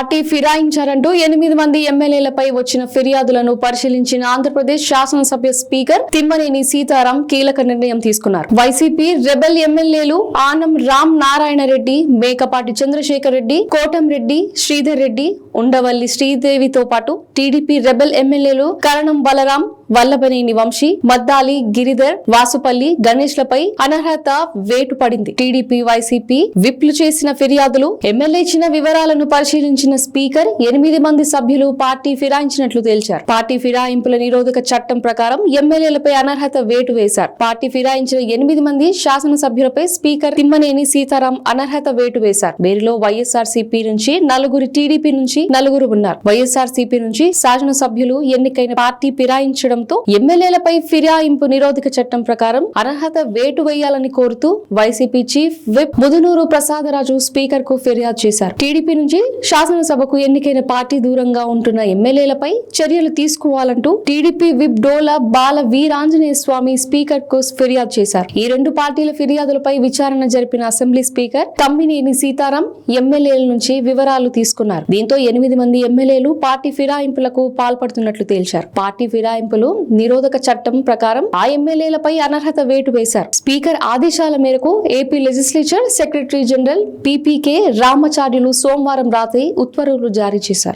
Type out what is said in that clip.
Party ఫిరాయించారంటూ ఎనిమిది మంది ఎమ్మెల్యేలపై వచ్చిన ఫిర్యాదులను పరిశీలించిన ఆంధ్రప్రదేశ్ శాసనసభ్య స్పీకర్ తిమ్మనేని సీతారాం కీలక నిర్ణయం తీసుకున్నారు. వైసీపీ రెబెల్ ఎమ్మెల్యేలు ఆనం రామ్ నారాయణ రెడ్డి మేకపాటి చంద్రశేఖర్ రెడ్డి కోటం రెడ్డి శ్రీధర్ రెడ్డి ఉండవల్లి శ్రీదేవితో పాటు టీడీపీ రెబెల్ ఎమ్మెల్యేలు కరణం బలరాం వల్లభనేని వంశీ మద్దాలి గిరిధర్ వాసుపల్లి గణేష్లపై అనర్హత వేటు పడింది టీడీపీ వైసీపీ విప్లు చేసిన ఫిర్యాదులు ఎమ్మెల్యే ఇచ్చిన వివరాలను పరిశీలించిన స్పీకర్ ఎనిమిది మంది సభ్యులు పార్టీ ఫిరాయించినట్లు తేల్చారు. పార్టీ ఫిరాయింపుల నిరోధక చట్టం ప్రకారం ఎమ్మెల్యేలపై అనర్హత వేటు వేశారు. పార్టీ ఫిరాయించిన ఎనిమిది మంది శాసనసభ్యులపై స్పీకర్ తిమ్మనేని సీతారాం అనర్హత వేటు వేశారు. వీరిలో వైఎస్ఆర్ సిపి నుంచి నలుగురు టీడీపీ నుంచి నలుగురు ఉన్నారు. వైఎస్ఆర్ సిపి నుంచి శాసనసభ్యులు ఎన్నికైన పార్టీ ఫిరాయించడం ఫిరాయించడంతో ఎమ్మెల్యేలపై ఫిరాయింపు నిరోధక చట్టం ప్రకారం అర్హత వేటు వేయాలని కోరుతూ YCP chief whip Mudunuru Prasadaraju స్పీకర్కు ఫిర్యాదు చేశారు. టీడీపీ నుంచి శాసనసభకు ఎన్నికైన పార్టీ దూరంగా ఉంటున్న ఎమ్మెల్యేలపై చర్యలు తీసుకోవాలంటూ టీడీపీ విప్ డోల బాల వీరాంజనేయ స్వామి స్పీకర్కు ఫిర్యాదు చేశారు. ఈ రెండు పార్టీల ఫిర్యాదులపై విచారణ జరిపిన అసెంబ్లీ స్పీకర్ తమ్మినేని సీతారాం ఎమ్మెల్యేల నుంచి వివరాలు తీసుకున్నారు. దీంతో ఎనిమిది మంది ఎమ్మెల్యేలు పార్టీ ఫిరాయింపులకు పాల్పడుతున్నట్లు తేల్చారు. పార్టీ ఫిరాయింపులు నిరోధక చట్టం ప్రకారం ఆ ఎమ్మెల్యేలపై అనర్హత వేటు వేశారు. స్పీకర్ ఆదేశాల మేరకు AP legislature secretary general PPK Ramacharyulu సోమవారం రాత్రి ఉత్తర్వులు జారీ చేశారు.